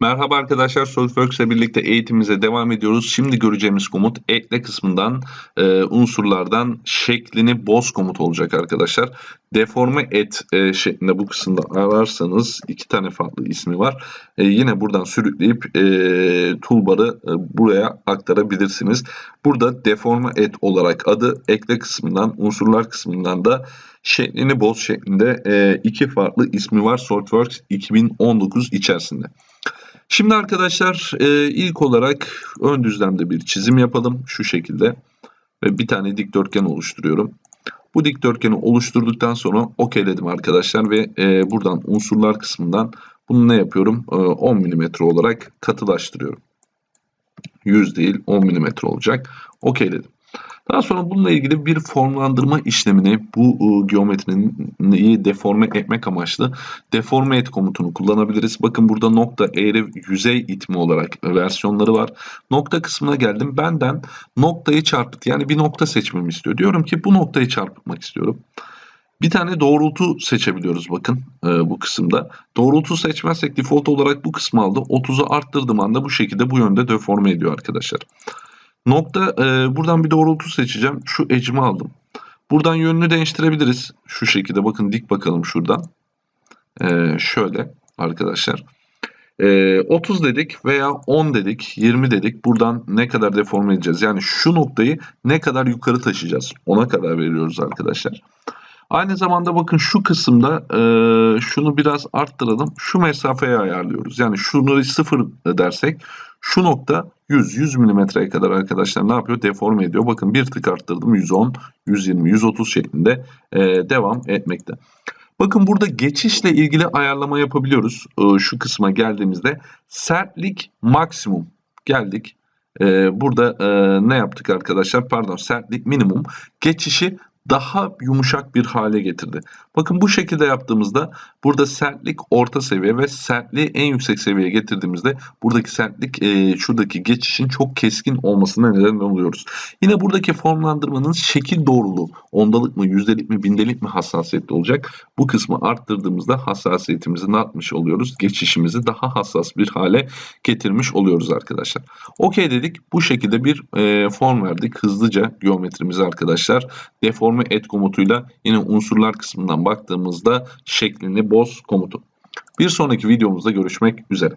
Merhaba arkadaşlar, SolidWorks ile birlikte eğitimimize devam ediyoruz. Şimdi göreceğimiz komut ekle kısmından e, unsurlardan şeklini boz komut olacak arkadaşlar. Deforme et e, şeklinde bu kısımda ararsanız iki tane farklı ismi var. E, yine buradan sürükleyip e, toolbar'ı e, buraya aktarabilirsiniz. Burada deforme et olarak adı ekle kısmından unsurlar kısmından da şeklini boz şeklinde e, iki farklı ismi var SolidWorks 2019 içerisinde. Şimdi arkadaşlar e, ilk olarak ön düzlemde bir çizim yapalım şu şekilde ve bir tane dikdörtgen oluşturuyorum. Bu dikdörtgeni oluşturduktan sonra okeyledim arkadaşlar ve e, buradan unsurlar kısmından bunu ne yapıyorum? E, 10 mm olarak katılaştırıyorum. 100 değil 10 mm olacak. Okeyledim. Daha sonra bununla ilgili bir formlandırma işlemini bu e, geometrinin deforme etmek amaçlı deforme et komutunu kullanabiliriz. Bakın burada nokta eğri yüzey itme olarak versiyonları var. Nokta kısmına geldim. Benden noktayı çarpıt yani bir nokta seçmemi istiyor. Diyorum ki bu noktayı çarpıtmak istiyorum. Bir tane doğrultu seçebiliyoruz bakın e, bu kısımda. Doğrultu seçmezsek default olarak bu kısmı aldı. 30'u arttırdığım anda bu şekilde bu yönde deforme ediyor arkadaşlar. Nokta e, buradan bir doğrultu seçeceğim. Şu edge'imi aldım. Buradan yönünü değiştirebiliriz. Şu şekilde bakın dik bakalım şuradan. E, şöyle arkadaşlar. E, 30 dedik veya 10 dedik, 20 dedik. Buradan ne kadar deforme edeceğiz? Yani şu noktayı ne kadar yukarı taşıyacağız? Ona kadar veriyoruz arkadaşlar. Aynı zamanda bakın şu kısımda e, şunu biraz arttıralım. Şu mesafeyi ayarlıyoruz. Yani şunu sıfır dersek şu nokta 100, 100 milimetreye kadar arkadaşlar ne yapıyor? Deforme ediyor. Bakın bir tık arttırdım. 110, 120, 130 şeklinde e, devam etmekte. Bakın burada geçişle ilgili ayarlama yapabiliyoruz. E, şu kısma geldiğimizde sertlik maksimum geldik. E, burada e, ne yaptık arkadaşlar? Pardon sertlik minimum. Geçişi daha yumuşak bir hale getirdi. Bakın bu şekilde yaptığımızda burada sertlik orta seviye ve sertliği en yüksek seviyeye getirdiğimizde buradaki sertlik e, şuradaki geçişin çok keskin olmasına neden oluyoruz. Yine buradaki formlandırmanın şekil doğruluğu ondalık mı, yüzdelik mi, bindelik mi hassasiyetli olacak. Bu kısmı arttırdığımızda hassasiyetimizi ne yapmış oluyoruz? Geçişimizi daha hassas bir hale getirmiş oluyoruz arkadaşlar. Okey dedik. Bu şekilde bir e, form verdik. Hızlıca geometrimizi arkadaşlar deforme et komutuyla yine unsurlar kısmından baktığımızda şeklini boz komutu. Bir sonraki videomuzda görüşmek üzere.